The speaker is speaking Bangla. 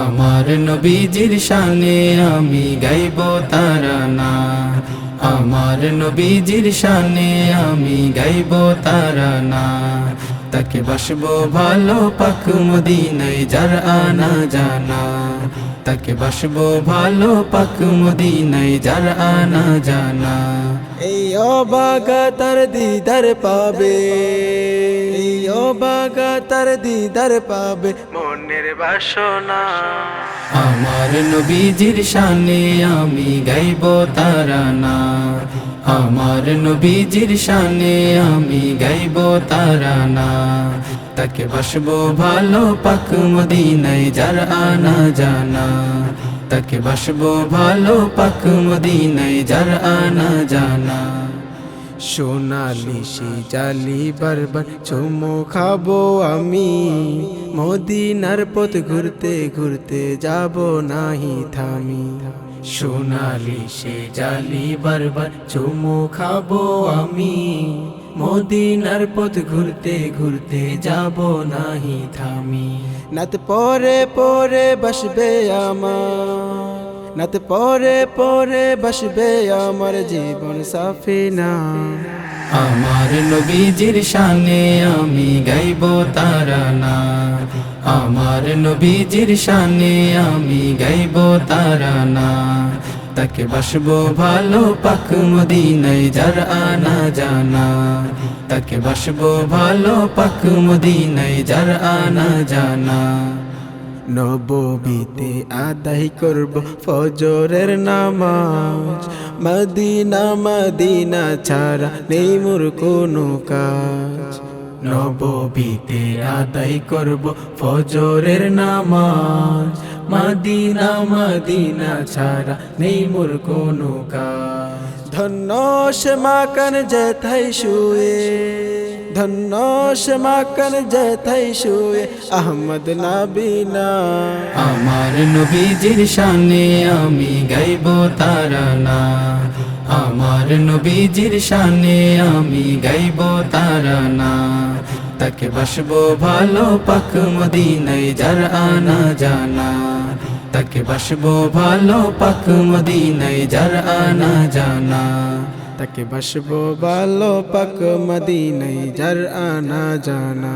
আমার নবীজির শানে আমি গাইব তারানা আমার নবীজির শানে আমি গাইব তারানা তাকে বাসবো ভালো পাক মদিনায়, যার আনা জানা। তাকে বাসবো ভালো পাক মদিনায়, যার আনা জানা। এই অবাগা তার দিদার পাবে। অবাগা তার দিদার পাবে মনের বাসনা। আমার নবীজির শানে আমি গাইব তারানা আমার নবীজির শানে আমি গাইব তারানা তাকে বাসবো ভালো পাক মদিনায় যার আনা জানা। তাকে বাসবো ভালো পাক মদিনায় যার আনা জানা। সোনালি সে জালি বারবার চুমো খাব আমি। মদিনার পথ ঘুরতে ঘুরতে যাব নাহি থামি। সোনালি সে জালি বারবার চুমু খাব আমি। মদিনার পথ ঘুরতে ঘুরতে যাব নাহি থামি। নাত পরে পরে বসবে আমার। নাত পরে পরে বসবে আমার জীবন সাফিনা। আমার নবীজির শানে আমি গাইব তারানা আমার নবীজির শানে আমি গাইব তারানা তাকে বাসবো ভালো পাক মদিনায়, যার আনা জানা। তাকে বাসবো ভালো পাক মদিনায়, যার আনা জানা। নববীতে আদায় করব ফজরের নামাজ। মদিনা মদিনা ছাড়া নেই মোর কোনো কাজ। নববীতে আদায় করব ফজরের নামাজ। মাদিনা মাদিনা ছাড়া নেই মোর কোনো কাজ। ধন্য সে মাকান যেথাই শুয়ে। ধন্য মাকান যেথাই শুয়ে আহমদ নাবিনা। আমার নবীজির শানে আমি গাইব তারানা আমার নবীজির শানে আমি গাইব তারানা তাকে বাসবো ভালো পাক মদিনায়, যার আনা জানা। তাকে বাসবো ভালো পাক মদিনায়, যার আনা জানা। তাকে বসবো ভালো পাক মদিনাই যার আনা জানা।